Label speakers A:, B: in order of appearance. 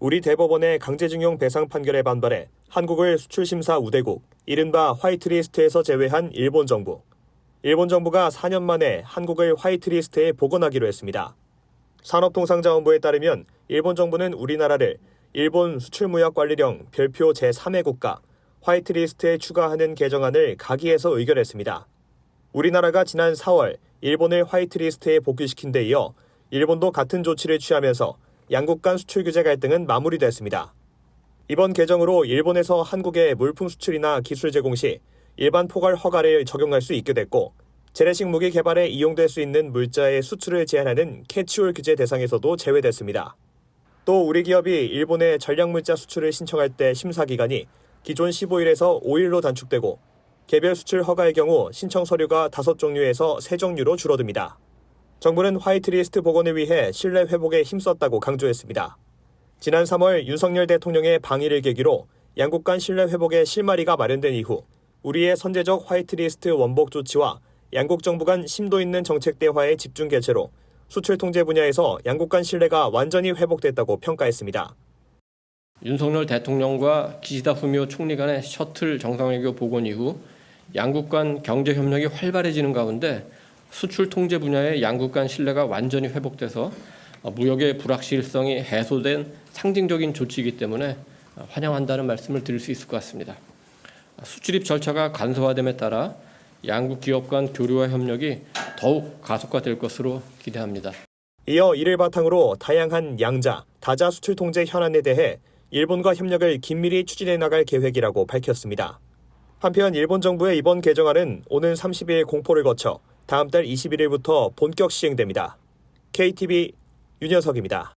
A: 우리 대법원의 강제징용 배상 판결에 반발해 한국을 수출심사 우대국, 이른바 화이트리스트에서 제외한 일본 정부. 일본 정부가 4년 만에 한국을 화이트리스트에 복원하기로 했습니다. 산업통상자원부에 따르면 일본 정부는 우리나라를 일본 수출무역관리령 별표 제3회 국가 화이트리스트에 추가하는 개정안을 가기해서 의결했습니다. 우리나라가 지난 4월 일본을 화이트리스트에 복귀시킨 데 이어 일본도 같은 조치를 취하면서 양국 간 수출 규제 갈등은 마무리됐습니다. 이번 개정으로 일본에서 한국에 물품 수출이나 기술 제공 시 일반 포괄 허가를 적용할 수 있게 됐고 재래식 무기 개발에 이용될 수 있는 물자의 수출을 제한하는 캐치올 규제 대상에서도 제외됐습니다. 또 우리 기업이 일본에 전략물자 수출을 신청할 때 심사 기간이 기존 15일에서 5일로 단축되고 개별 수출 허가의 경우 신청 서류가 5 종류에서 3 종류로 줄어듭니다. 정부는 화이트리스트 복원을 위해 신뢰 회복에 힘썼다고 강조했습니다. 지난 3월 윤석열 대통령의 방일을 계기로 양국 간 신뢰 회복의 실마리가 마련된 이후 우리의 선제적 화이트리스트 원복 조치와 양국 정부 간 심도 있는 정책 대화의 집중 개최로 수출 통제 분야에서 양국 간 신뢰가 완전히 회복됐다고 평가했습니다.
B: 윤석열 대통령과 기시다 후미오 총리 간의 셔틀 정상외교 복원 이후 양국 간 경제 협력이 활발해지는 가운데 수출 통제 분야의 양국 간 신뢰가 완전히 회복돼서 무역의 불확실성이 해소된 상징적인 조치이기 때문에 환영한다는 말씀을 드릴 수 있을 것 같습니다. 수출입 절차가 간소화됨에 따라 양국 기업 간 교류와 협력이 더욱 가속화될 것으로 기대합니다.
A: 이어 이를 바탕으로 다양한 양자, 다자 수출 통제 현안에 대해 일본과 협력을 긴밀히 추진해 나갈 계획이라고 밝혔습니다. 한편 일본 정부의 이번 개정안은 오는 30일 공포를 거쳐 다음 달 21일부터 본격 시행됩니다. KTV 윤여석입니다.